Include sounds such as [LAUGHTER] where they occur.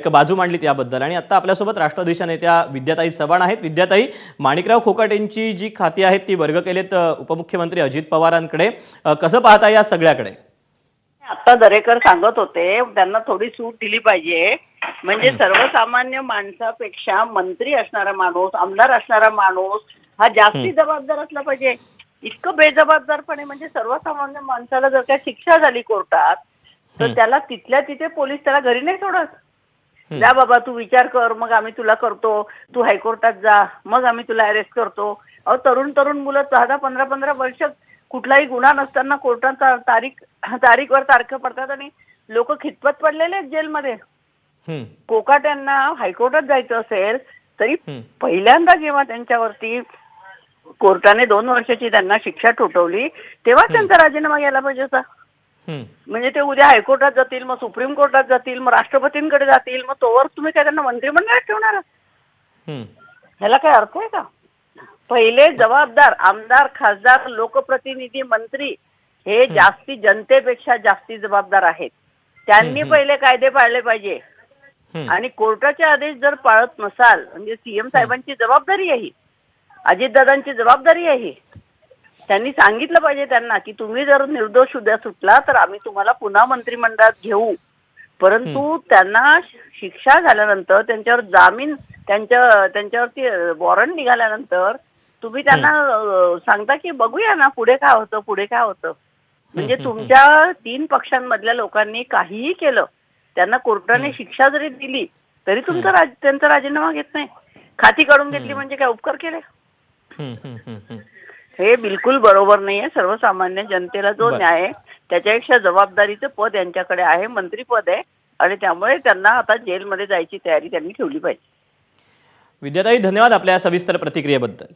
एक बाजू मांडली त्याबद्दल आणि आता आपल्यासोबत राष्ट्रवादीच्या नेत्या विद्याताई चव्हाण आहेत. विद्याताई माणिकराव खोकाटेंची जी खाती आहेत ती वर्ग केलेत उपमुख्यमंत्री अजित पवारांकडे. कसं पाहता या सगळ्याकडे? आता दरेकर सांगत होते त्यांना थोडी सूट दिली पाहिजे. म्हणजे सर्वसामान्य माणसापेक्षा मंत्री असणारा माणूस आमदार असणारा माणूस हा जास्ती जबाबदार असला पाहिजे. इतकं बेजबाबदारपणे म्हणजे सर्वसामान्य माणसाला जर काय शिक्षा झाली कोर्टात तर. त्याला तिथल्या तिथे पोलीस त्याला घरी नाही सोडत. जा बाबा तू विचार कर मग आम्ही तुला करतो. तू हायकोर्टात जा मग आम्ही तुला अरेस्ट करतो. अहो तरुण तरुण मुलं दहा दहा पंधरा पंधरा वर्ष कुठलाही गुन्हा नसताना कोर्टात तारीख [CLEARS THROAT] तारीखवर तारखं पडतात आणि लोक खितपत पडलेले आहेत जेलमध्ये. कोकाट्यांना हायकोर्टात जायचं असेल तरी पहिल्यांदा जेव्हा त्यांच्यावरती कोर्टाने दोन वर्षाची त्यांना शिक्षा ठोठवली तेव्हा त्यांचा राजीनामा घ्यायला पाहिजे होता. म्हणजे ते उद्या हायकोर्टात जातील मग सुप्रीम कोर्टात जातील मग राष्ट्रपतींकडे जातील मग तोवर तुम्ही काय त्यांना मंत्रिमंडळात ठेवणार? ह्याला काय अर्थ आहे का? पहिले जबाबदार आमदार खासदार लोकप्रतिनिधी मंत्री हे जास्ती जनतेपेक्षा जास्ती जबाबदार आहेत. त्यांनी. पहिले कायदे पाळले पाहिजे. आणि कोर्टाचे आदेश जर पाळत नसाल म्हणजे सीएम साहेबांची जबाबदारी आहे अजितदादांची जबाबदारी आहे त्यांनी सांगितलं पाहिजे त्यांना की तुम्ही जर निर्दोष उद्या सुटला तर आम्ही तुम्हाला पुन्हा मंत्रिमंडळात घेऊ. परंतु त्यांना शिक्षा झाल्यानंतर त्यांच्यावर जामीन त्यांच्या त्यांच्यावरती वॉरंट निघाल्यानंतर तुम्ही त्यांना सांगता की बघूया ना पुढे काय होतं पुढे काय होतं. म्हणजे तुमच्या तीन पक्षांमधल्या लोकांनी काहीही केलं त्यांना कोर्टाने शिक्षा जरी दिली तरी तुमचा राज त्यांचा राजीनामा घेत नाही. खाती काढून घेतली म्हणजे काय उपकार केले? हे बिलकुल बरोबर नाहीये. सर्वसामान्य जनतेला जो. न्याय आहे, त्याच्यापेक्षा जबाबदारीचं पद यांच्याकडे आहे मंत्रीपद आहे आणि त्यामुळे त्यांना आता जेलमध्ये जायची तयारी त्यांनी ठेवली पाहिजे. विद्याताई धन्यवाद आपल्या सविस्तर प्रतिक्रियेबद्दल.